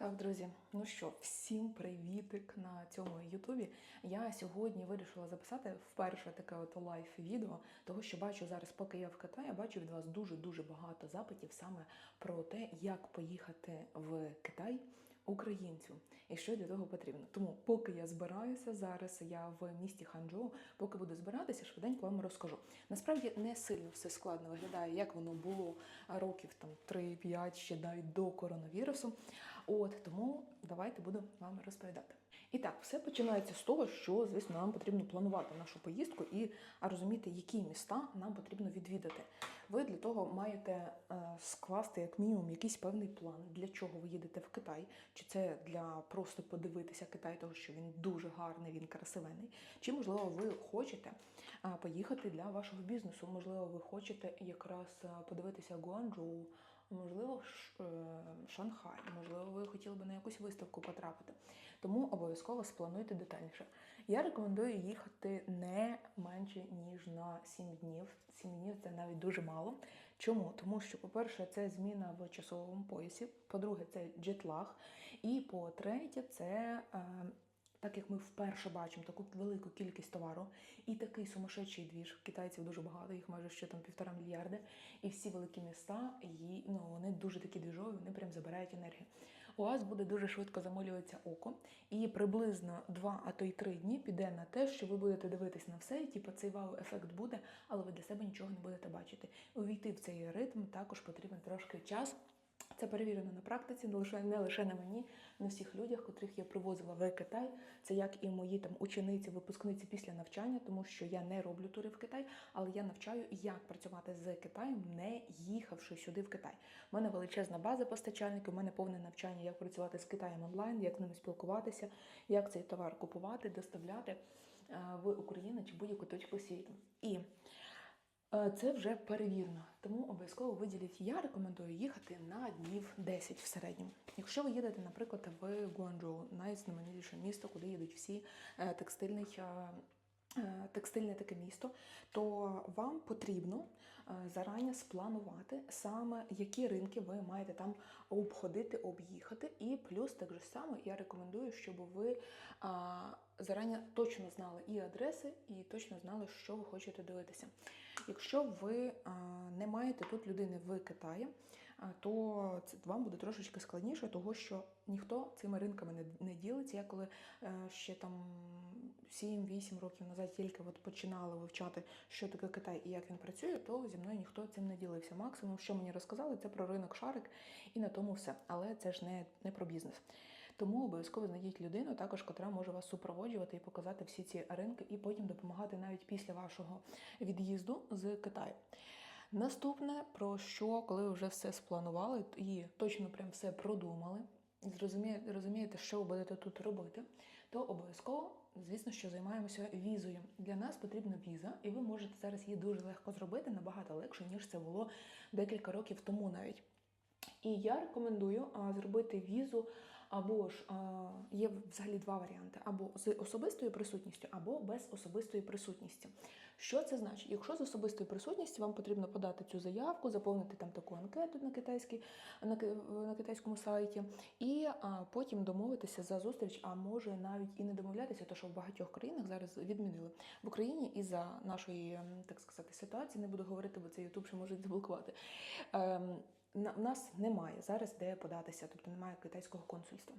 Так, друзі, ну що, всім привітик на цьому Ютубі. Я сьогодні вирішила записати вперше таке от лайф-відео, того що бачу зараз, поки я в Китаї, я бачу від вас дуже дуже багато запитів саме про те, як поїхати в Китай українцю і що для того потрібно. Тому, поки я збираюся зараз, я в місті Ханчжоу, поки буду збиратися, швиденько вам розкажу. Насправді не сильно все складно виглядає, як воно було років там 3-5, ще навіть до коронавірусу. От тому давайте буду вам розповідати. І так, все починається з того, що звісно нам потрібно планувати нашу поїздку і розуміти, які міста нам потрібно відвідати. Ви для того маєте е, скласти як мінімум якийсь певний план, для чого ви їдете в Китай, чи це для просто подивитися Китай, того що він дуже гарний, він красивенний, чи можливо ви хочете поїхати для вашого бізнесу, можливо, ви хочете якраз подивитися Гуанчжоу, можливо, е, Шанхай, можливо, ви хотіли би на якусь виставку потрапити. Тому обов'язково сплануйте детальніше. Я рекомендую їхати не менше ніж на 7 днів. 7 днів це навіть дуже мало. Чому? Тому що, по-перше, це зміна в часовому поясі. По-друге, це джетлаг. І по-третє, це. Е, так як ми вперше бачимо таку велику кількість товару і такий сумасшедший двіж, китайців дуже багато, їх майже ще там півтора мільярди, і всі великі міста, і, ну, вони дуже такі двіжові, вони прям забирають енергію. У вас буде дуже швидко замилюватися око, і приблизно два, а то й три дні піде на те, що ви будете дивитись на все, і типу, цей вау-ефект буде, але ви для себе нічого не будете бачити. Увійти в цей ритм також потрібен трошки час. Це перевірено на практиці, не лише не лише на мені, на всіх людях, котрих я привозила в Китай. Це як і мої там учениці, випускниці після навчання, тому що я не роблю тури в Китай, але я навчаю, як працювати з Китаєм, не їхавши сюди в Китай. У мене величезна база постачальників, у мене повне навчання, як працювати з Китаєм онлайн, як з ними спілкуватися, як цей товар купувати, доставляти е, в Україну чи будь-яку точку світу. І Це вже перевірно. тому обов'язково виділіть. Я рекомендую їхати на днів 10 в середньому. Якщо ви їдете, наприклад, в Гуанчжоу, найзнаменитіше місто, куди їдуть всі е, текстильний. е, е, Текстильне таке місто, то вам потрібно е, зарані спланувати саме, які ринки ви маєте там обходити, об'їхати. І плюс так же само я рекомендую, щоб ви зарані точно знали і адреси, і точно знали, що ви хочете дивитися. Якщо ви не маєте тут людини в Китаї, то вам буде трошечки складніше, того що ніхто цими ринками не, ділиться. Я коли е, ще там 7-8 років назад тільки от починала вивчати, що таке Китай і як він працює, то зі мною ніхто цим не ділився. Максимум, що мені розказали, це про ринок шарик, і на тому все. Але це ж не, не про бізнес. Тому обов'язково знайдіть людину, також котра може вас супроводжувати і показати всі ці ринки, і потім допомагати навіть після вашого від'їзду з Китаю. Наступне, про що, коли вже все спланували і точно прям все продумали, розумієте, що ви будете тут робити, то обов'язково, звісно, що займаємося візою. Для нас потрібна віза, і ви можете зараз її дуже легко зробити, набагато легше, ніж це було декілька років тому навіть. І я рекомендую зробити візу, або ж є взагалі два варіанти: або з особистою присутністю, або без особистої присутності. Що це значить? Якщо з особистою присутністю вам потрібно подати цю заявку, заповнити там таку анкету на китайській на, на китайському сайті, і а, потім домовитися за зустріч, а може навіть і не домовлятися, то що в багатьох країнах зараз відмінили в Україні із-за нашої, ем, так сказати, ситуації, не буду говорити, бо це Ютуб ще можуть заблокувати. В нас немає зараз де податися, тобто немає китайського консульства.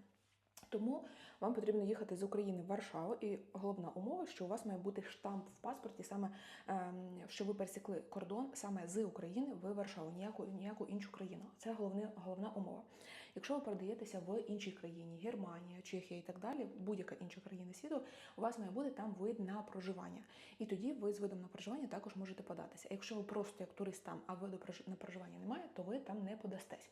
Тому вам потрібно їхати з України в Варшаву, і головна умова, що у вас має бути штамп в паспорті, саме ем, що ви пересікли кордон саме з України в Варшаву, ніяку ніяку іншу країну. Це головне, головна умова. Якщо ви передаєтеся в іншій країні, Германія, Чехія і так далі, будь-яка інша країна світу, у вас має бути там вид на проживання. І тоді ви з видом на проживання також можете податися. Якщо ви просто як турист там, а виду на проживання немає, то ви там не подастесь.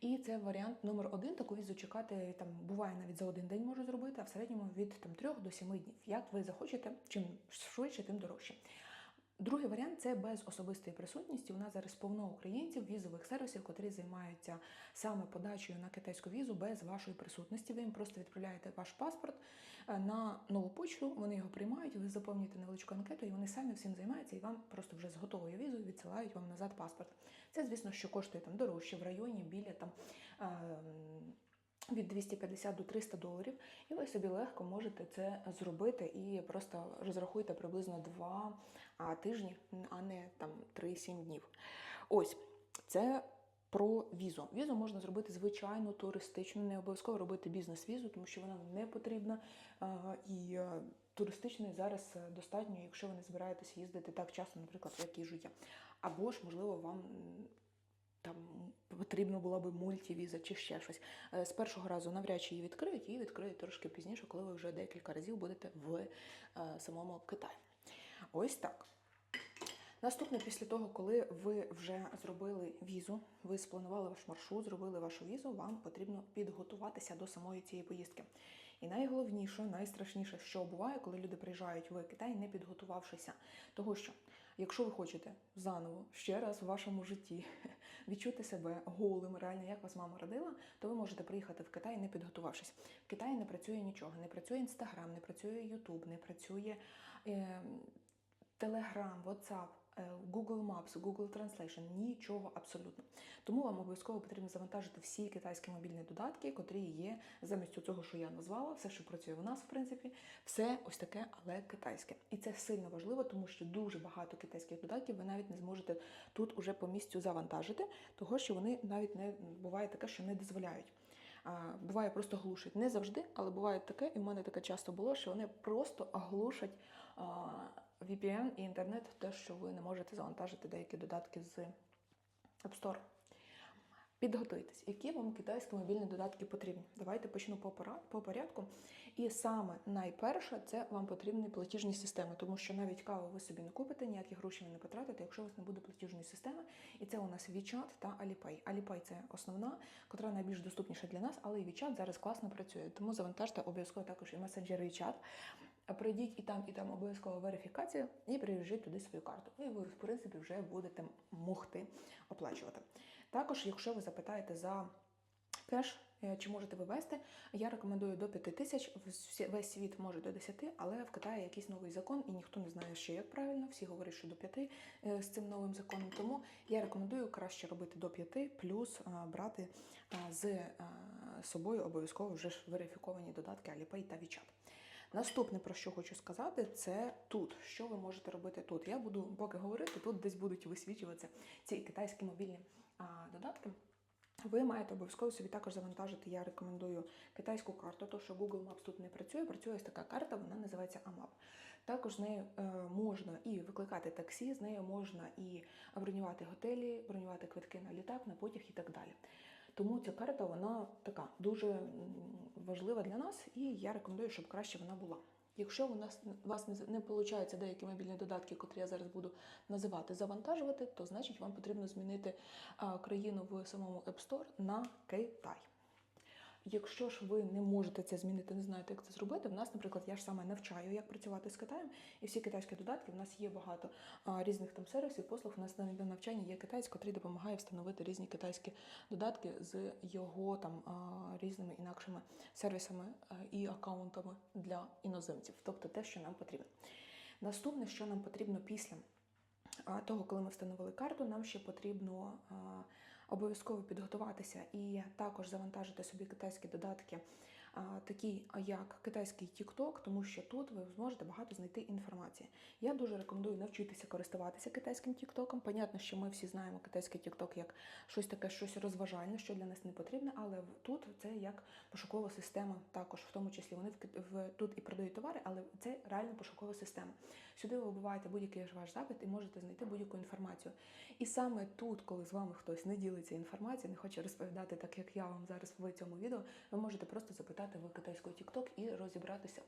І це варіант номер один. Таку візу чекати там буває навіть за один день можу зробити, а в середньому від там трьох до семи днів. Як ви захочете, чим швидше, тим дорожче. Другий варіант це без особистої присутності. У нас зараз повно українців, візових сервісів, котрі займаються саме подачею на китайську візу без вашої присутності. Ви їм просто відправляєте ваш паспорт е, на нову почту, вони його приймають, ви заповнюєте невеличку анкету, і вони самі всім займаються, і вам просто вже з готовою візою відсилають вам назад паспорт. Це, звісно, що коштує там дорожче в районі біля там. Від 250 до 300 доларів, і ви собі легко можете це зробити і просто розрахуйте приблизно 2 тижні, а не там 3-7 днів. Ось це про візу. Візу можна зробити звичайно туристичну, не обов'язково робити бізнес-візу, тому що вона не потрібна. І е, туристичної зараз достатньо, якщо ви не збираєтесь їздити так часто, наприклад, як їжу я. Або ж, можливо, вам там потрібно була би мультівіза чи ще щось. Е, З першого разу навряд чи її відкриють, її відкриють трошки пізніше, коли ви вже декілька разів будете в е, самому Китаї. Ось так. Наступне, після того, коли ви вже зробили візу, ви спланували ваш маршрут, зробили вашу візу, вам потрібно підготуватися до самої цієї поїздки. І найголовніше, найстрашніше, що буває, коли люди приїжджають в Китай, не підготувавшися. Того що, якщо ви хочете заново ще раз в вашому житті відчути себе голим, реально як вас мама родила, то ви можете приїхати в Китай, не підготувавшись. В Китаї не працює нічого, не працює Інстаграм, не працює Ютуб, не працює. Е, Телеграм, WhatsApp, Google Maps, Google Translation, нічого абсолютно. Тому вам обов'язково потрібно завантажити всі китайські мобільні додатки, котрі є замість цього, що я назвала, все, що працює у нас, в принципі, все ось таке, але китайське. І це сильно важливо, тому що дуже багато китайських додатків ви навіть не зможете тут уже по місцю завантажити, того що вони навіть не буває таке, що не дозволяють. А, Буває просто глушать. Не завжди, але буває таке, і в мене таке часто було, що вони просто глушать а, VPN і інтернет, те, що ви не можете завантажити деякі додатки з App Store. Підготуйтесь, які вам китайські мобільні додатки потрібні. Давайте почну по по порядку. І саме найперше це вам потрібні платіжні системи, тому що навіть каву ви собі не купите, ніякі гроші ви не потратите, якщо у вас не буде платіжної системи. І це у нас WeChat та Alipay. Alipay – це основна, котра найбільш доступніша для нас, але і WeChat зараз класно працює. Тому завантажте обов'язково також і месенджер WeChat. Пройдіть і там, і там обов'язково верифікація, і прив'яжіть туди свою карту. І ви, в принципі, вже будете могти оплачувати. Також, якщо ви запитаєте за кеш, е, чи можете ви ввести, я рекомендую до 5 тисяч. Весь світ може до 10, але в Китаї якийсь новий закон, і ніхто не знає ще як правильно. Всі говорять, що до 5 е, з цим новим законом. Тому я рекомендую краще робити до 5, плюс е, брати з собою обов'язково вже верифіковані додатки Alipay та WeChat. Наступне, про що хочу сказати, це тут. Що ви можете робити тут? Я буду поки говорити, тут десь будуть висвічуватися ці китайські мобільні а, додатки. Ви маєте обов'язково собі також завантажити. Я рекомендую китайську карту, тому що Google Maps тут не працює. Працює ось така карта, вона називається AMAP. Також з нею е, можна і викликати таксі, з нею можна і бронювати готелі, бронювати квитки на літак, на потяг і так далі. Тому ця карта вона така дуже важлива для нас, і я рекомендую, щоб краще вона була. Якщо у нас у вас не, виходить деякі мобільні додатки, котрі я зараз буду називати, завантажувати, то значить вам потрібно змінити країну в самому App Store на Китай. Якщо ж ви не можете це змінити, не знаєте, як це зробити. В нас, наприклад, я ж саме навчаю, як працювати з Китаєм, і всі китайські додатки. В нас є багато а, різних там сервісів, послуг. У нас на навчанні є китайський, який допомагає встановити різні китайські додатки з його там а, різними інакшими сервісами а, і акаунтами для іноземців, тобто те, що нам потрібно. Наступне, що нам потрібно після того, коли ми встановили карту, нам ще потрібно обов'язково підготуватися і також завантажити собі китайські додатки, такі як китайський TikTok, тому що тут ви зможете багато знайти інформації. Я дуже рекомендую навчитися користуватися китайським TikTok. Понятно, що ми всі знаємо китайський TikTok як щось таке, щось розважальне, що для нас не потрібне, але тут це як пошукова система, також в тому числі вони в тут і продають товари, але це реально пошукова система. Сюди ви вбиваєте будь-який ваш запит і можете знайти будь-яку інформацію. І саме тут, коли з вами хтось не ділиться інформацією, не хоче розповідати так, як я вам зараз в цьому відео, ви можете просто запитати в китайського TikTok і розібратися.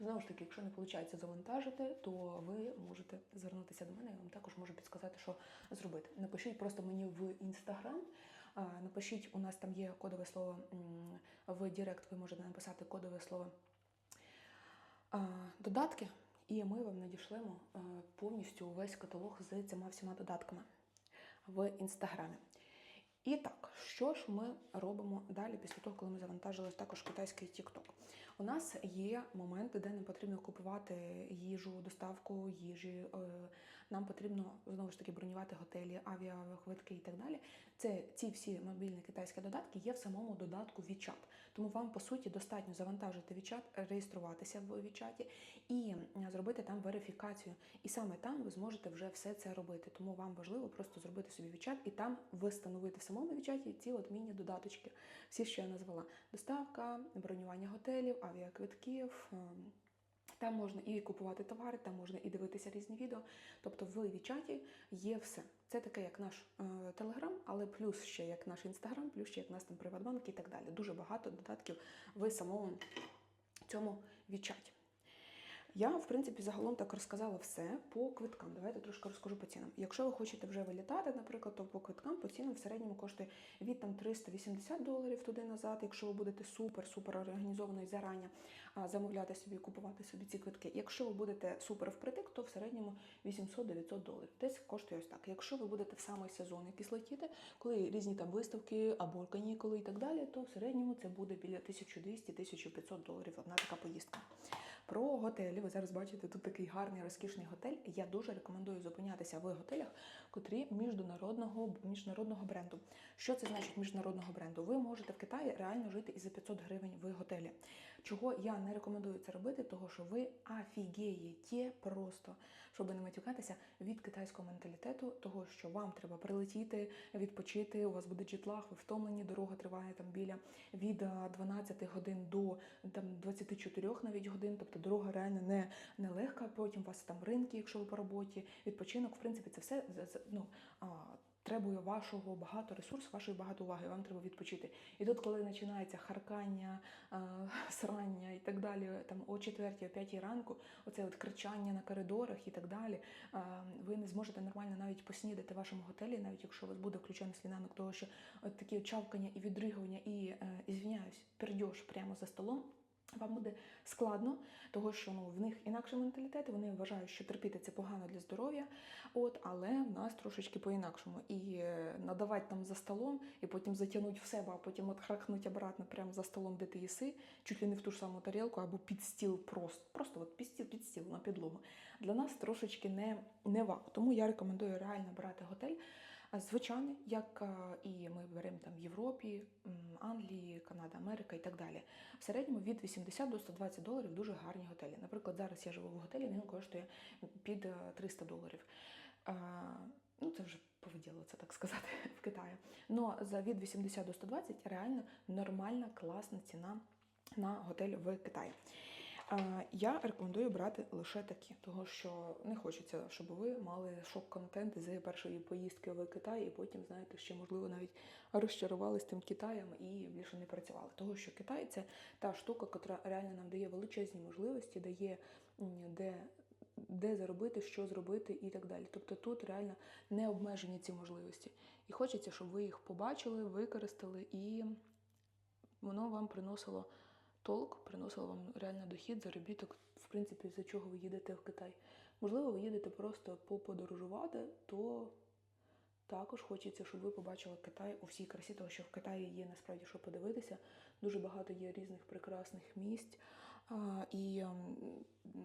Знову ж таки, якщо не виходить завантажити, то ви можете звернутися до мене, я вам також можу підсказати, що зробити. Напишіть просто мені в інстаграм. Напишіть, у нас там є кодове слово в Директ, ви можете написати кодове слово додатки, і ми вам надішлемо повністю увесь каталог з цими всіма додатками в інстаграмі. І так, що ж ми робимо далі після того, коли ми завантажили також китайський TikTok? У нас є моменти, де нам потрібно купувати їжу, доставку їжі, е, нам потрібно знову ж таки бронювати готелі, авіаквитки і так далі. Це ці всі мобільні китайські додатки є в самому додатку WeChat. Тому вам по суті достатньо завантажити WeChat, реєструватися в WeChat і зробити там верифікацію. І саме там ви зможете вже все це робити. Тому вам важливо просто зробити собі WeChat і там встановити в самому WeChat ці от міні-додаточки, всі, що я назвала: доставка, бронювання готелів, авіаквитків. Там можна і купувати товари, там можна і дивитися різні відео. Тобто в WeChat є все. Це таке, як наш е, Телеграм, але плюс ще як наш Інстаграм, плюс ще як наш там Приватбанк і так далі. Дуже багато додатків в самому цьому WeChat. Я, в принципі, загалом так розказала все по квиткам. Давайте трошки розкажу по цінам. Якщо ви хочете вже вилітати, наприклад, то по квиткам по цінам в середньому коштує від там 380 доларів туди назад. Якщо ви будете супер-супер організовано і зарані замовляти собі, купувати собі ці квитки. Якщо ви будете супер впритик, то в середньому 800-900 доларів. Десь коштує ось так. Якщо ви будете в самий сезон якийсь летіти, коли різні там виставки або канікули і так далі, то в середньому це буде біля 1200-1500 доларів одна така поїздка. Про готелі. Ви зараз бачите тут такий гарний розкішний готель. Я дуже рекомендую зупинятися в готелях, котрі міжнародного міжнародного бренду. Що це значить міжнародного бренду? Ви можете в Китаї реально жити і за 500 гривень в готелі. Чого я не рекомендую це робити, того що ви офігієте просто, щоб не матюкатися від китайського менталітету, того що вам треба прилетіти, відпочити. У вас буде джетлаг, ви втомлені. Дорога триває там біля від 12 годин до там 24 навіть годин. Тобто дорога реально не, не легка. Потім у вас там ринки, якщо ви по роботі, відпочинок. В принципі, це все ну, требує вашого багато ресурсу, вашої багато уваги. Вам треба відпочити. І тут, коли починається харкання, срання і так далі, там о 4 о 5 ранку, оце от кричання на коридорах і так далі. Ви не зможете нормально навіть поснідати в вашому готелі, навіть якщо у вас буде включений сніданок, того що от такі чавкання і відригування, і е, ізвиняюсь, пердьош прямо за столом. Вам буде складно, того що ну в них інакший менталітет, вони вважають, що терпіти це погано для здоров'я. От, але в нас трошечки по-інакшому. І е, надавати там за столом, і потім затягнути в себе, а потім от харкнуть обратно прямо за столом, де ти їси, чуть ли не в ту ж саму тарілку, або під стіл просто. Просто от під стіл, під стіл на підлогу. Для нас трошечки не, не вау. Тому я рекомендую реально брати готель. А, Звичайний, як і ми беремо там в Європі, Англії, Канада, Америка і так далі. В середньому від 80 до 120 доларів дуже гарні готелі. Наприклад, зараз я живу в готелі, він коштує під е, 300 доларів. Ну, це вже повиділо, це так сказати, в Китаї. Ну, за від 80 до 120 реально нормальна, класна ціна на готель в Китаї. Я рекомендую брати лише такі, того що не хочеться, щоб ви мали шок-контент з першої поїздки в Китай, і потім, знаєте, ще можливо навіть розчарувались тим Китаєм і більше не працювали. Того що Китай це та штука, яка реально нам дає величезні можливості, дає де. Де заробити, що зробити і так далі. Тобто тут реально не обмежені ці можливості. І хочеться, щоб ви їх побачили, використали, і воно вам приносило толк, приносило вам реально дохід, заробіток, в принципі, за чого ви їдете в Китай. Можливо, ви їдете просто поподорожувати, то також хочеться, щоб ви побачили Китай у всій красі, тому що в Китаї є насправді що подивитися. Дуже багато є різних прекрасних місць. А, і ем,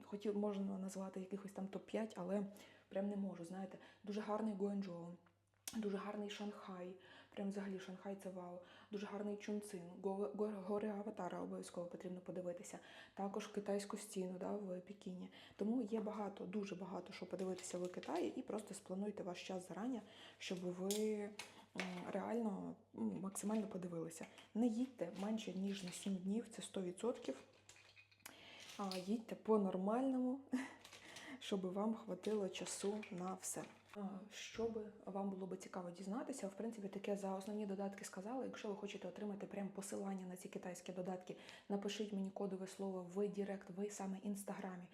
хотів можна назвати якихось там топ-5, але прям не можу. Знаєте, дуже гарний Гуанчжоу, дуже гарний Шанхай. Прям взагалі Шанхай це вау. Дуже гарний Чунцин, Го- го- гори Аватара обов'язково потрібно подивитися. Також китайську стіну да, в Пекіні. Тому є багато, дуже багато що подивитися в Китаї, і просто сплануйте ваш час зарані, щоб ви реально максимально подивилися. Не їдьте менше ніж на 7 днів, це 100%. А їдьте по-нормальному, щоб вам хватило часу на все. Що би вам було би цікаво дізнатися, в принципі, таке за основні додатки сказала. Якщо ви хочете отримати прям посилання на ці китайські додатки, напишіть мені кодове слово в Директ, ви саме інстаграмі.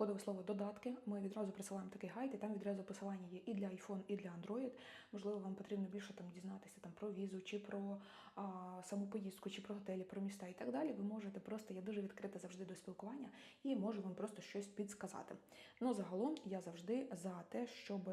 Кодове слово додатки. Ми відразу присилаємо такий гайд, і там відразу посилання є і для iPhone, і для Android. Можливо, вам потрібно більше там дізнатися там про візу, чи про а, саму поїздку, чи про готелі, про міста і так далі. Ви можете просто, я дуже відкрита завжди до спілкування і можу вам просто щось підсказати. Ну, загалом я завжди за те, щоб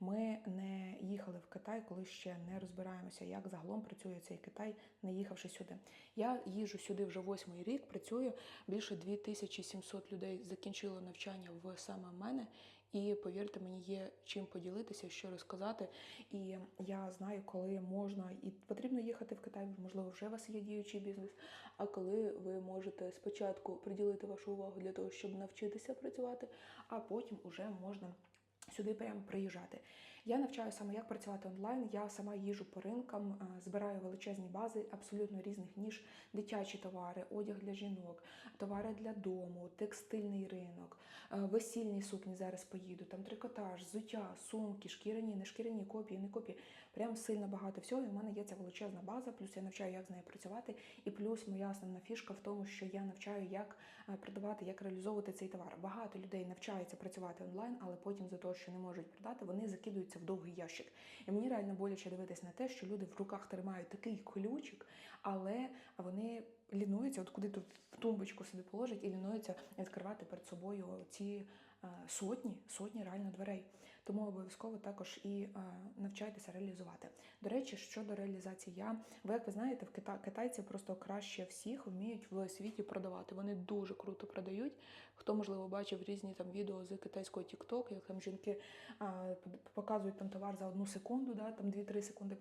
ми не їхали в Китай, коли ще не розбираємося, як загалом працює цей Китай, не їхавши сюди. Я їжджу сюди вже восьмий рік, працюю. Більше 2700 людей закінчило навчання в саме мене, І повірте, мені є чим поділитися, що розказати. І я знаю, коли можна і потрібно їхати в Китай, можливо, вже у вас є діючий бізнес. А коли ви можете спочатку приділити вашу увагу для того, щоб навчитися працювати, а потім уже можна. Сюди прямо приїжджати. Я навчаю саме, як працювати онлайн. Я сама їжу по ринкам, е, збираю величезні бази абсолютно різних ніж дитячі товари, одяг для жінок, товари для дому, текстильний ринок, е, весільні сукні. Зараз поїду, там трикотаж, зуття, сумки, шкіряні, не шкіряні, копії, не копії. Прям сильно багато всього. І в мене є ця величезна база. Плюс я навчаю, як з нею працювати. І плюс моя основна фішка в тому, що я навчаю, як е, продавати, як реалізовувати цей товар. Багато людей навчаються працювати онлайн, але потім за того, що не можуть продати, вони закидуються в довгий ящик. І мені реально боляче дивитись на те, що люди в руках тримають такий ключик, але вони лінуються, от куди тут в тумбочку собі положать, і лінуються відкривати перед собою ці е, сотні, сотні реально дверей. Тому обов'язково також і е, навчайтеся реалізувати. До речі, щодо реалізації, я ви як ви знаєте, в Кита... китайці просто краще всіх вміють в світі продавати. Вони дуже круто продають. Хто можливо бачив різні там відео з китайського TikTok, як там жінки е, показують там товар за одну секунду, да, там 2-3 секунди.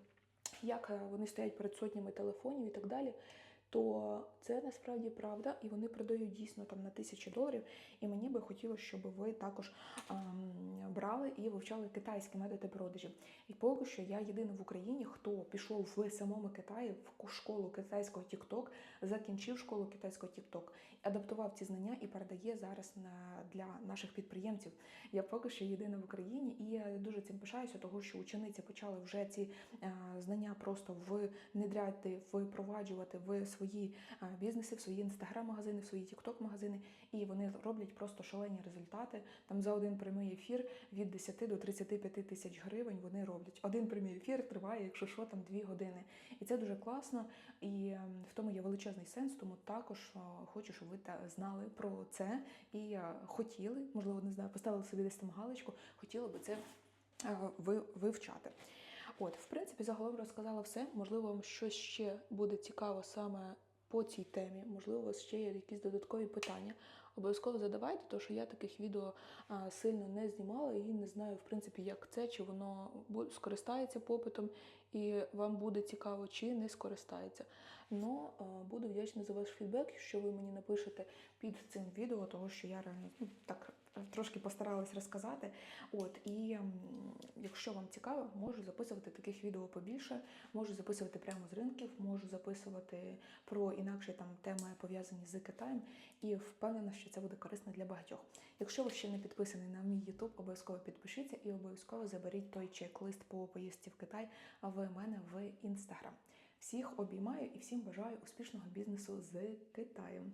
Як вони стоять перед сотнями телефонів і так далі, то це насправді правда, і вони продають дійсно там на тисячі доларів. І мені би хотілося, щоб ви також ем, і вивчали китайські методи продажів. І поки що я єдина в Україні, хто пішов в самому Китаї в школу китайського TikTok, закінчив школу китайського TikTok, адаптував ці знання і передає зараз на для наших підприємців. Я поки що єдина в Україні, і я дуже цим пишаюся, того що учениці почали вже ці е, знання просто внедряти, впроваджувати в свої е, бізнеси, в свої інстаграм-магазини, в свої тікток-магазини, і вони роблять просто шалені результати. Там за один прямий ефір від 10 до 35 тисяч гривень вони роблять. Один прямий ефір триває, якщо що, там 2 години. І це дуже класно, і е, в тому є величезний сенс. Тому також е, хочу, щоб ви знали про це і е, хотіли, можливо, не знаю, поставили собі десь там галочку, хотіли би це е, вивчати. От, в принципі, загалом розказала все. Можливо, вам щось ще буде цікаво саме по цій темі. Можливо, у вас ще є якісь додаткові питання. Обов'язково задавайте, тому що я таких відео сильно не знімала і не знаю, в принципі, як це, чи воно скористається попитом, і вам буде цікаво, чи не скористається. Ну, буду вдячна за ваш фідбек, що ви мені напишете під цим відео, того що я реально ну, так трошки постаралась розказати. От і якщо вам цікаво, можу записувати таких відео побільше, можу записувати прямо з ринків, можу записувати про інакші там теми пов'язані з Китаєм, і впевнена, що це буде корисно для багатьох. Якщо ви ще не підписаний на мій YouTube, обов'язково підпишіться і обов'язково заберіть той чек-лист по поїздці в Китай в мене в інстаграм. Всіх обіймаю і всім бажаю успішного бізнесу з Китаєм.